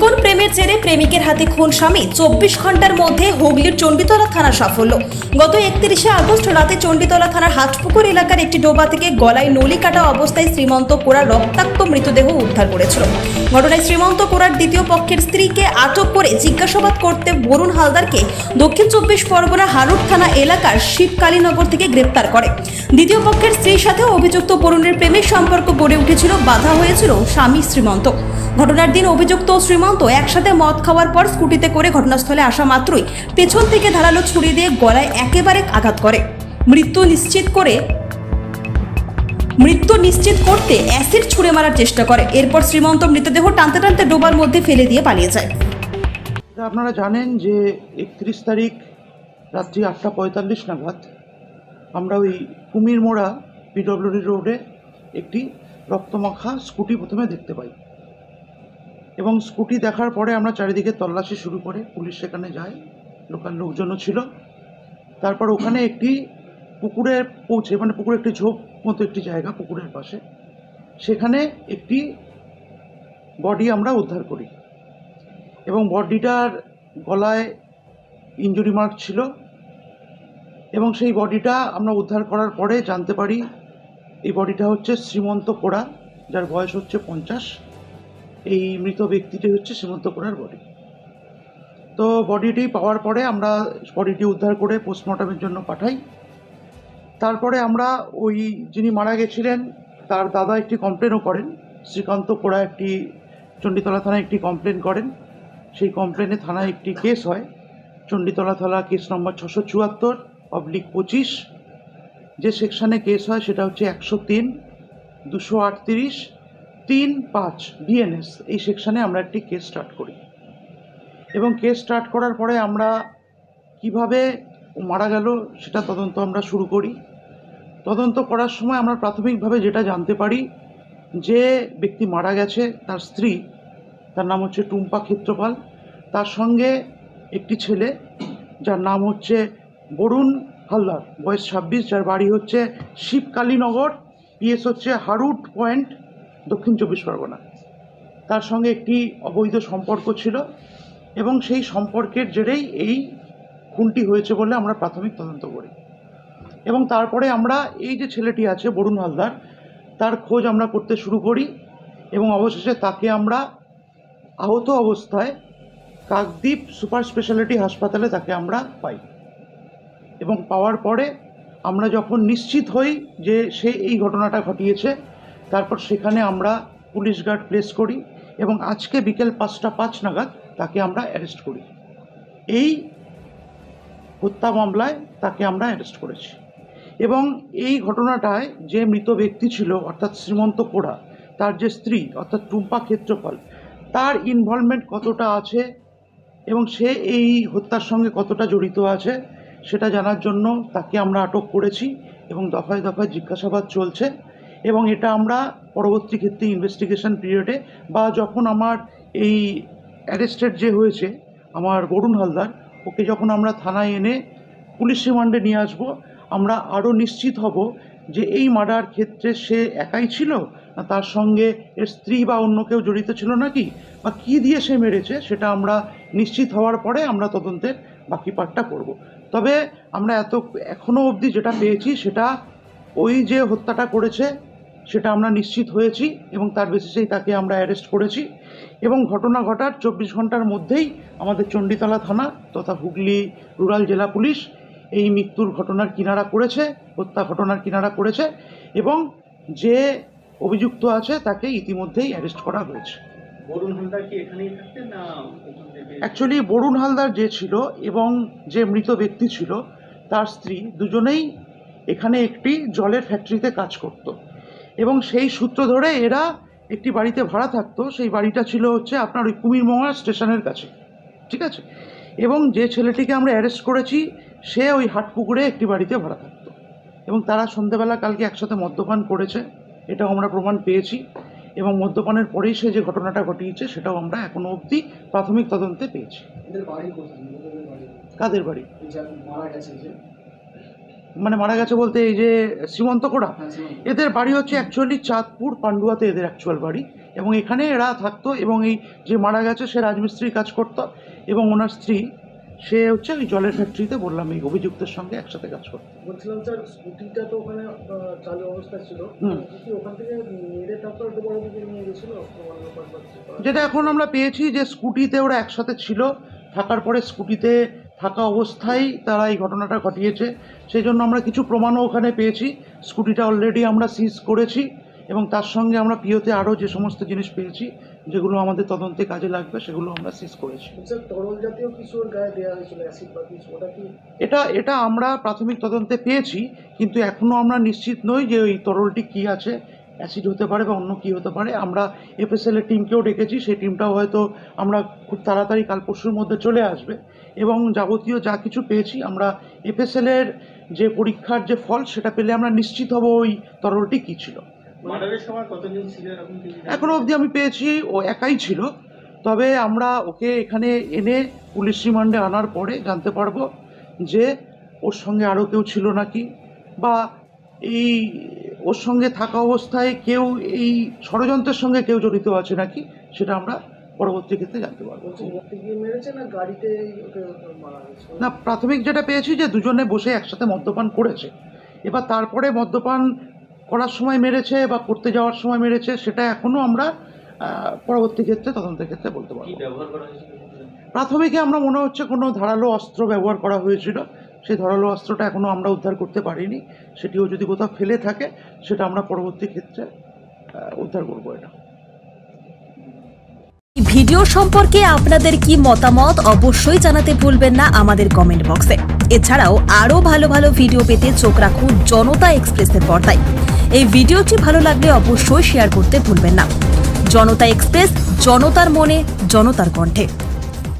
quando প্রেমের জেরে প্রেমিকের হাতে খুন স্বামী। চব্বিশ ঘণ্টার মধ্যে হুগলির চণ্ডীতলা থানা সাফল্য। গত একত্রিশে আগস্ট রাতে চণ্ডীতলা থানার হাটপুকুর এলাকার একটি ডোবা থেকে গলায় নলি কাটা অবস্থায় শ্রীমন্ত কোড়ার রক্তাক্ত মৃতদেহ উদ্ধার করেছিল। ঘটনায় শ্রীমন্ত কোড়ার দ্বিতীয় পক্ষের স্ত্রীকে আটক করে জিজ্ঞাসাবাদ করতে বরুণ হালদারকে দক্ষিণ চব্বিশ পরগনা হারুট থানা এলাকার শিবকালীনগর থেকে গ্রেপ্তার করে। দ্বিতীয় পক্ষের স্ত্রীর সাথে অভিযুক্ত বরুণের প্রেমের সম্পর্ক গড়ে উঠেছিল, বাধা হয়েছিল স্বামী শ্রীমন্ত। ঘটনার দিন অভিযুক্ত শ্রীমন্ত একসাথে মদ খাওয়ার পর স্কুটিতে করে ঘটনাস্থলে আসা মাত্রই পেছন থেকে ধারালো ছুরি দিয়ে গলায় একেবারে আঘাত করে। মৃত্যু নিশ্চিত করে মৃত্যু নিশ্চিত করতে অ্যাসিড ছুঁড়ে মারার চেষ্টা করে। এরপর শ্রীমন্ত মৃতদেহ টানতে টানতে ডোবার মধ্যে ফেলে দিয়ে পালিয়ে যায়। আপনারা জানেন যে একত্রিশ তারিখ রাত্রি আটটা পঁয়তাল্লিশ নাগাদ আমরা ওই কুমির মোড়া পিডব্লিউডি রোডে একটি রক্তমাখা স্কুটি প্রথমে দেখতে পাই। এবং স্কুটি দেখার পরে আমরা চারিদিকে তল্লাশি শুরু করে, পুলিশ সেখানে যায়, লোকাল লোকজনও ছিল। তারপর ওখানে একটি পুকুরে পৌঁছে মানে পুকুরে একটি ঝোপ মতো একটি জায়গা পুকুরের পাশে। সেখানে একটি বডি আমরা উদ্ধার করি। এবং বডিটার গলায় ইঞ্জুরি মার্ক ছিল। এবং সেই বডিটা আমরা উদ্ধার করার পরে জানতে পারি, এই বডিটা হচ্ছে শ্রীমন্ত কোড়া যার বয়স হচ্ছে পঞ্চাশ। এই মৃত ব্যক্তিটি হচ্ছে শ্রীমন্ত কোড়ার বডি তো বডিটি পাওয়ার পরে আমরা বডিটি উদ্ধার করে পোস্টমর্টমের জন্য পাঠাই। তারপরে আমরা ওই যিনি মারা গেছিলেন, তার দাদা একটি কমপ্লেনও করেন। শ্রীকান্ত কোড়া একটি, চণ্ডীতলা থানায় একটি কমপ্লেন করেন। সেই কমপ্লেনে থানায় একটি কেস হয়। চণ্ডীতলা থানা কেস নম্বর ছশো চুয়াত্তর অবলিক পঁচিশ। যে সেকশানে কেস হয়, সেটা হচ্ছে একশো তিন, দুশো আটত্রিশ তিন পাঁচ বিএনএস এই সেকশানে আমরা একটি কেস স্টার্ট করি। এবং কেস স্টার্ট করার পরে আমরা কীভাবে মারা গেল সেটা তদন্ত আমরা শুরু করি। তদন্ত করার সময় আমরা প্রাথমিকভাবে যেটা জানতে পারি, যে ব্যক্তি মারা গেছে তার স্ত্রী, তার নাম হচ্ছে টুম্পা ক্ষেত্রপাল। তার সঙ্গে একটি ছেলে, যার নাম হচ্ছে বরুণ হালদার। বয়স ছাব্বিশ, যার বাড়ি হচ্ছে শিবকালীনগর। পিএস হচ্ছে হারুট পয়েন্ট দক্ষিণ চব্বিশ পরগনা। তার সঙ্গে একটি অবৈধ সম্পর্ক ছিল এবং সেই সম্পর্কের জেরেই এই খুনটি হয়েছে বলে আমরা প্রাথমিক তদন্ত করি। এবং তারপরে আমরা এই যে ছেলেটি আছে, বরুণ হালদার, তার খোঁজ আমরা করতে শুরু করি এবং অবশেষে তাকে আমরা আহত অবস্থায় কাকদ্বীপ সুপার স্পেশালিটি হাসপাতালে তাকে আমরা পাই। এবং পাওয়ার পরে আমরা যখন নিশ্চিত হই যে সে এই ঘটনাটা ঘটিয়েছে তারপর সেখানে আমরা পুলিশ গার্ড প্লেস করি এবং আজকে বিকেল পাঁচটা পাঁচ নাগাদ তাকে আমরা অ্যারেস্ট করি। এই হত্যা মামলায় তাকে আমরা অ্যারেস্ট করেছি। এবং এই ঘটনাটায় যে মৃত ব্যক্তি ছিল, অর্থাৎ শ্রীমন্ত কোড়া তার যে স্ত্রী, অর্থাৎ টুম্পা ক্ষেত্রপাল তার ইনভলভমেন্ট কতটা আছে এবং সে এই হত্যার সঙ্গে কতটা জড়িত আছে, সেটা জানার জন্য তাকে আমরা আটক করেছি এবং দফায় দফায় জিজ্ঞাসাবাদ চলছে। এবং এটা আমরা পরবর্তী ক্ষেত্রে ইনভেস্টিগেশন পিরিয়ডে বা যখন আমার এই অ্যারেস্টেড যে হয়েছে, আমার বরুণ হালদার, ওকে যখন আমরা থানায় এনে পুলিশ রিমান্ডে নিয়ে আসব, আমরা আরও নিশ্চিত হব যে এই মার্ডার ক্ষেত্রে সে একাই ছিল না তার সঙ্গে এর স্ত্রী বা অন্য কেউ জড়িত ছিল নাকি? বা কী দিয়ে সে মেরেছে সেটা আমরা নিশ্চিত হওয়ার পরে আমরা তদন্তের বাকি পার্টটা করব। তবে আমরা এত এখনও অবধি যেটা পেয়েছি সেটা ওই যে হত্যাটা করেছে সেটা আমরা নিশ্চিত হয়েছি এবং তার বেসিসেই তাকে আমরা অ্যারেস্ট করেছি এবং ঘটনা ঘটার চব্বিশ ঘণ্টার মধ্যেই আমাদের চণ্ডীতলা থানা তথা হুগলি রুরাল জেলা পুলিশ এই মৃত্যুর ঘটনার কিনারা করেছে হত্যা ঘটনার কিনারা করেছে এবং যে অভিযুক্ত আছে তাকে ইতিমধ্যেই অ্যারেস্ট করা হয়েছে। অ্যাকচুয়ালি বরুণ হালদার যে ছিল এবং যে মৃত ব্যক্তি ছিল তার স্ত্রী দুজনেই এখানে একটি জলের ফ্যাক্টরিতে কাজ করত। এবং সেই সূত্র ধরে এরা একটি বাড়িতে ভাড়া থাকতো। সেই বাড়িটা ছিল হচ্ছে আপনার ওই কুমিরমোহা স্টেশনের কাছে। ঠিক আছে? এবং যে ছেলেটিকে আমরা অ্যারেস্ট করেছি সে ওই হাটপুকুরে একটি বাড়িতে ভাড়া থাকতো। এবং তারা সন্ধেবেলা কালকে একসাথে মদ্যপান করেছে এটাও আমরা প্রমাণ পেয়েছি। এবং মদ্যপানের পরেই সে যে ঘটনাটা ঘটিয়েছে সেটাও আমরা এখনও অবধি প্রাথমিক তদন্তে পেয়েছি। কাদের বাড়ি? মানে মারা গেছে বলতে এই যে শ্রীমন্ত কোড়া? এদের বাড়ি হচ্ছে অ্যাকচুয়ালি চাঁদপুর পান্ডুয়াতে এদের অ্যাকচুয়াল বাড়ি। এবং এখানে এরা থাকতো এবং এই যে মারা গেছে সে রাজমিস্ত্রির কাজ করতো এবং ওনার স্ত্রী সে হচ্ছে ওই জলের ফ্যাক্টরিতে বললাম এই অভিযুক্তের সঙ্গে একসাথে কাজ করতো। বলছিলাম স্যার স্কুটিটা তো ওখানে চালু অবস্থায় ছিল। ওখান থেকে মেরে তারপর নিয়ে গেছিল? যেটা এখন আমরা পেয়েছি যে স্কুটিতে ওরা একসাথে ছিল থাকার পরে স্কুটিতে থাকা অবস্থায় তারা এই ঘটনাটা ঘটিয়েছে। সেই জন্য আমরা কিছু প্রমাণও ওখানে পেয়েছি। স্কুটিটা অলরেডি আমরা সিজ করেছি এবং তার সঙ্গে আমরা পিওতে আরও যে সমস্ত জিনিস পেয়েছি যেগুলো আমাদের তদন্তে কাজে লাগবে সেগুলো আমরা সিজ করেছি। এটা এটা আমরা প্রাথমিক তদন্তে পেয়েছি কিন্তু এখনও আমরা নিশ্চিত নই যে ওই তরলটি কী আছে অ্যাসিড হতে পারে বা অন্য কী হতে পারে আমরা এফএসএল এর টিমকেও ডেকেছি সেই টিমটাও হয়তো আমরা খুব তাড়াতাড়ি কাল পরশুর মধ্যে চলে আসবে। এবং যাবতীয় যা কিছু পেয়েছি আমরা এফএসএল এর যে পরীক্ষার যে ফল সেটা পেলে আমরা নিশ্চিত হব ওই তরলটি কী ছিল। মার্ডারের সময় কতজন ছিল এরকম কিছু জানেন? এখনও অবধি আমি পেয়েছি ও একাই ছিল। তবে আমরা ওকে এখানে এনে পুলিশ রিমান্ডে আনার পরে জানতে পারব যে ওর সঙ্গে আরও কেউ ছিল নাকি বা এই ওর সঙ্গে থাকা অবস্থায় কেউ এই ষড়যন্ত্রের সঙ্গে কেউ জড়িত আছে নাকি সেটা আমরা পরবর্তী ক্ষেত্রে জানতে পারব। না প্রাথমিক যেটা পেয়েছি যে দুজনে বসে একসাথে মদ্যপান করেছে। এবার তারপরে মদ্যপান করার সময় মেরেছে বা করতে যাওয়ার সময় মেরেছে সেটা এখনও আমরা পরবর্তী ক্ষেত্রে তদন্তের ক্ষেত্রে বলতে পারব। ব্যবহার করা হয়েছিল? প্রাথমিকে আমরা মনে হচ্ছে কোনো ধারালো অস্ত্র ব্যবহার করা হয়েছিল। সেই ধারালো অস্ত্রটা এখনও আমরা উদ্ধার করতে পারিনি। সেটিও যদি কোথাও ফেলে থাকে, সেটা আমরা পরবর্তী ক্ষেত্রে উদ্ধার করব এটা। ভিডিও সম্পর্কে আপনাদের কি মতামত অবশ্যই জানাতে ভুলবেন না আমাদের কমেন্ট বক্সে এছাড়াও আরও ভালো ভালো ভিডিও পেতে চোখ রাখুন জনতা এক্সপ্রেসের পর্দায়। এই ভিডিওটি ভালো লাগলে অবশ্যই শেয়ার করতে ভুলবেন না। জনতা এক্সপ্রেস, জনতার মনে, জনতার কণ্ঠে।